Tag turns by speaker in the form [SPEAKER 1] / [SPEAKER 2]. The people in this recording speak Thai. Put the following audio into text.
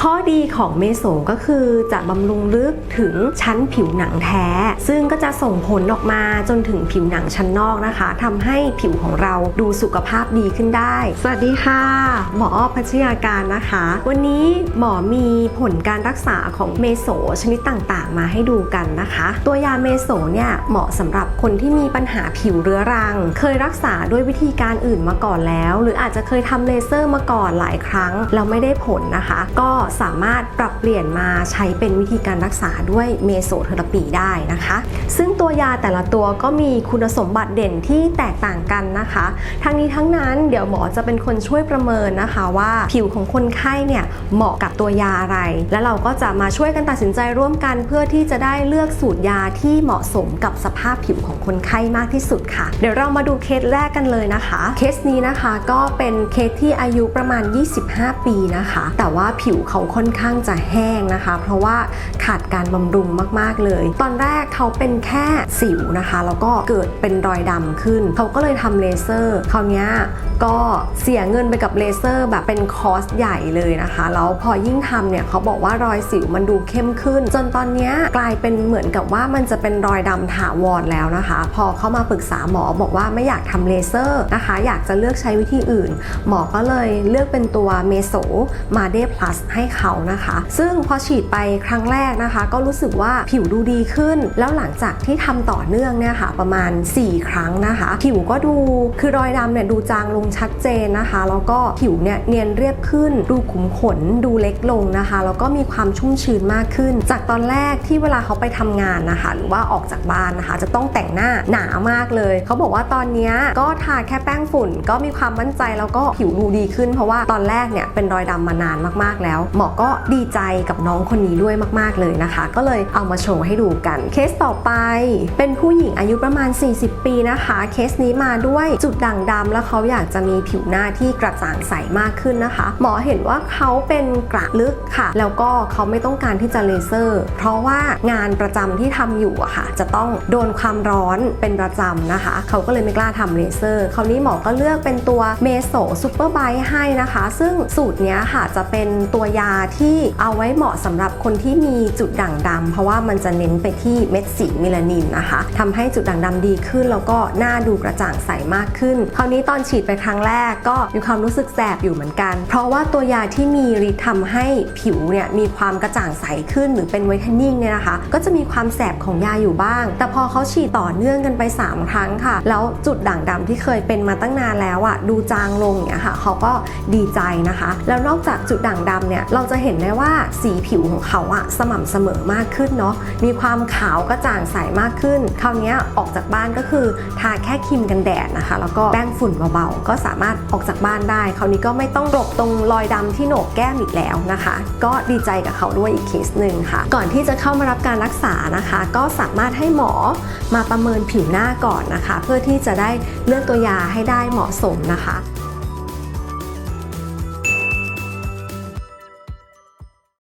[SPEAKER 1] ข้อดีของเมโสก็คือจะบำรุงลึกถึงชั้นผิวหนังแท้ ซึ่งก็จะส่งผลออกมาจนถึงผิวหนังชั้นนอกนะคะทำให้ผิวของเราดูสุขภาพดีขึ้นได้ สวัสดีค่ะ หมออ้อพัชยาการนะคะ วันนี้หมอมีผลการรักษาของเมโสชนิดต่างๆ มาให้ดูกันนะคะ ตัวยาเมโสเนี่ยเหมาะสำหรับคนที่มีปัญหาผิวเรื้อรัง เคยรักษาด้วยวิธีการอื่นมาก่อนแล้ว หรืออาจจะเคยทำเลเซอร์มาก่อนหลายครั้งแล้วไม่ได้ผลนะคะ ก็สามารถปรับเปลี่ยนมาใช้เป็นวิธีการรักษาด้วยเมโสเทอราปีได้นะคะ ซึ่งตัวยาแต่ละตัวก็มีคุณสมบัติเด่นที่แตกต่างกันนะคะ ทั้งนี้ทั้งนั้นเดี๋ยวหมอจะเป็นคนช่วยประเมินนะคะว่าผิวของคนไข้เนี่ยเหมาะกับตัวยาอะไร และเราก็จะมาช่วยกันตัดสินใจร่วมกัน เพื่อที่จะได้เลือกสูตรยาที่เหมาะสมกับสภาพผิวของคนไข้มากที่สุดค่ะ เดี๋ยวเรามาดูเคสแรกกันเลยนะคะ เคสนี้นะคะก็เป็นเคสที่อายุประมาณ 25 ปีนะคะ แต่ว่าผิวเขาค่อนข้างจะแห้งนะคะ เพราะว่าขาดการบำรุงมากๆเลย ตอนแรกเขาเป็นแค่สิวนะคะ แล้วก็เกิดเป็นรอยดำขึ้น เขาก็เลยทำเลเซอร์คราวนี้ก็เสียเงินไปกับเลเซอร์แบบเป็นคอสใหญ่เลยนะคะ แล้วพอยิ่งทำเนี่ยเขาบอกว่ารอยสิวมันดูเข้มขึ้น จนตอนนี้กลายเป็นเหมือนกับว่ามันจะเป็นรอยดำถาวรแล้วนะคะ พอเข้ามาปรึกษาหมอบอกว่าไม่อยากทำเลเซอร์นะคะ อยากจะเลือกใช้วิธีอื่น หมอก็เลยเลือกเป็นตัวเมโซมาเด plus ให้เขานะคะ ซึ่งพอฉีดไปครั้งแรกนะคะ ก็รู้สึกว่าผิวดูดีขึ้น แล้วหลังจากที่ทำต่อเนื่องเนี่ยค่ะประมาณ 4 ครั้งนะคะ ผิวก็ดูคือรอยดำเนี่ยดูจางลงชัดเจนนะคะ แล้วก็ผิวเนี่ยเนียนเรียบขึ้น ดูขุมขนดูเล็กลงนะคะ แล้วก็มีความชุ่มชื้นมากขึ้น จากตอนแรกที่เวลาเขาไปทำงานนะคะ หรือว่าออกจากบ้านนะคะ จะต้องแต่งหน้าหนามากเลย เขาบอกว่าตอนนี้ก็ทาแค่แป้งฝุ่น ก็มีความมั่นใจแล้วก็ผิวดูดีขึ้น เพราะว่าตอนแรกเนี่ยเป็นรอยดำมานานมากๆแล้วหมอก็ดีใจกับน้องคนนี้ด้วยมากๆเลยนะคะ ก็เลยเอามาโชว์ให้ดูกันเคสต่อไป เป็นผู้หญิงอายุประมาณ 40 ปีนะคะ เคสนี้มาด้วยจุดด่างดำแล้วเขาอยากจะมีผิวหน้าที่กระจ่างใสมากขึ้นนะคะ หมอเห็นว่าเขาเป็นกระลึกค่ะ แล้วก็เขาไม่ต้องการที่จะเลเซอร์ เพราะว่างานประจำที่ทำอยู่อะค่ะ จะต้องโดนความร้อนเป็นประจำนะคะ เขาก็เลยไม่กล้าทำเลเซอร์ คราวนี้หมอก็เลือกเป็นตัวเมโซซูเปอร์ไบให้นะคะ ซึ่งสูตรนี้ค่ะจะเป็นตัวยาาที่เอาไว้เหมาะสำหรับคนที่มีจุดด่างดำเพราะว่ามันจะเน้นไปที่เม็ดสีเมลานินนะคะทำให้จุดด่างดำดีขึ้น แล้วก็หน้าดูกระจ่างใสมากขึ้น คราวนี้ตอนฉีดไปครั้งแรกก็มีความรู้สึกแสบอยู่เหมือนกัน เพราะว่าตัวยาที่มีฤทธิ์ทำให้ผิวเนี่ยมีความกระจ่างใสขึ้นหรือเป็นไวท์เทนนิ่งเนี่ยนะคะ ก็จะมีความแสบของยาอยู่บ้าง แต่พอเขาฉีดต่อเนื่องกันไป 3 ครั้งค่ะ แล้วจุดด่างดำที่เคยเป็นมาตั้งนานแล้วอะ่ะดูจางลงเงี้ยค่ะเขาก็ดีใจนะคะ แล้วนอกจากจุดด่างดำเนี่ยเราจะเห็นได้ว่าสีผิวของเขาอะสม่ำเสมอมากขึ้นเนาะมีความขาวกระจ่างใสมากขึ้น คราวนี้ออกจากบ้านก็คือทาแค่ครีมกันแดดนะคะ แล้วก็แป้งฝุ่นเบาๆ ก็สามารถออกจากบ้านได้ คราวนี้ก็ไม่ต้องหลบตรงรอยดำที่โหนกแก้มอีกแล้วนะคะ ก็ดีใจกับเขาด้วยอีกเคสหนึ่งค่ะ ก่อนที่จะเข้ามารับการรักษานะคะ ก็สามารถให้หมอมาประเมินผิวหน้าก่อนนะคะ เพื่อที่จะได้เลือกตัวยาให้ได้เหมาะสมนะคะ